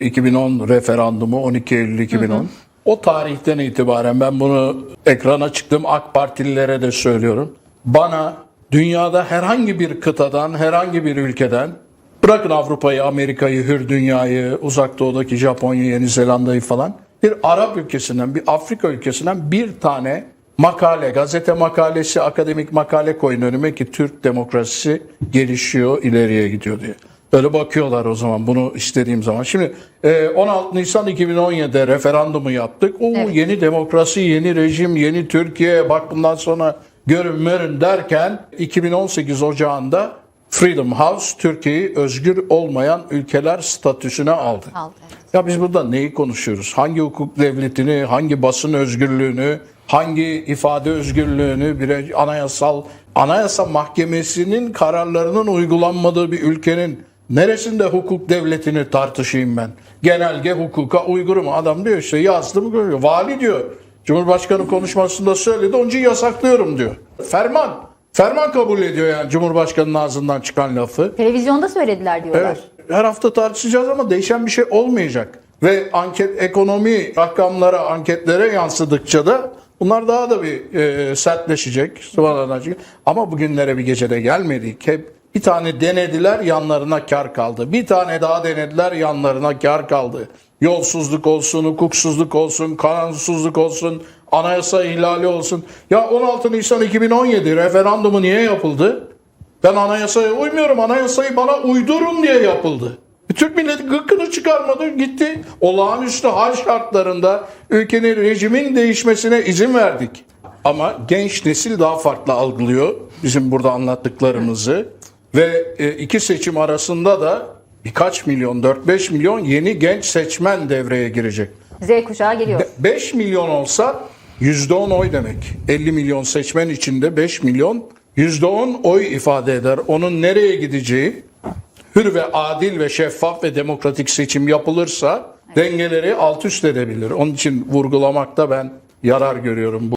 2010 referandumu 12 Eylül 2010. O tarihten itibaren ben bunu ekrana çıktım AK Partililere de söylüyorum. Bana dünyada herhangi bir kıtadan, herhangi bir ülkeden bırakın Avrupa'yı, Amerika'yı, hür dünyayı, uzak doğudaki Japonya, Yeni Zelanda'yı falan bir Arap ülkesinden, bir Afrika ülkesinden bir tane makale, gazete makalesi, akademik makale koyun önüme ki Türk demokrasisi gelişiyor, ileriye gidiyor diye. Böyle bakıyorlar o zaman bunu istediğim zaman. Şimdi e, 16 Nisan 2017'de referandumu yaptık. Oo, Evet. Yeni demokrasi, yeni rejim, yeni Türkiye bak bundan sonra görün mörün derken 2018 Ocağı'nda Freedom House Türkiye'yi özgür olmayan ülkeler statüsüne aldı. Aldı, evet. Ya biz burada neyi konuşuyoruz? Hangi hukuk devletini, hangi basın özgürlüğünü, hangi ifade özgürlüğünü, bir anayasal anayasa mahkemesinin kararlarının uygulanmadığı bir ülkenin neresinde hukuk devletini tartışayım ben? Genelge hukuka uygurum. Adam diyor işte yazdı mı görüyor. Vali diyor. Cumhurbaşkanı konuşmasında söyledi. Onun için yasaklıyorum diyor. Ferman. Ferman kabul ediyor yani Cumhurbaşkanı'nın ağzından çıkan lafı. Televizyonda söylediler diyorlar. Evet. Her hafta tartışacağız ama değişen bir şey olmayacak. Ve anket ekonomi rakamlara, anketlere yansıdıkça da bunlar daha da bir e, sertleşecek. Ama bugünlere bir gecede gelmedik. Hep bir tane denediler yanlarına kar kaldı. Bir tane daha denediler yanlarına kar kaldı. Yolsuzluk olsun, hukuksuzluk olsun, kanunsuzluk olsun, anayasa ihlali olsun. Ya 16 Nisan 2017 referandumu niye yapıldı? Ben anayasaya uymuyorum. Anayasayı bana uydurun diye yapıldı. E, Türk milleti gıkkını çıkarmadı. Gitti. Olağanüstü hal şartlarında ülkenin rejimin değişmesine izin verdik. Ama genç nesil daha farklı algılıyor bizim burada anlattıklarımızı. Ve e, iki seçim arasında da birkaç milyon, 4-5 milyon yeni genç seçmen devreye girecek. Z kuşağı geliyor. 5 milyon olsa %10 oy demek. 50 milyon seçmen içinde 5 milyon %10 oy ifade eder. Onun nereye gideceği hür ve adil ve şeffaf ve demokratik seçim yapılırsa dengeleri alt üst edebilir. Onun için vurgulamakta ben yarar görüyorum bu.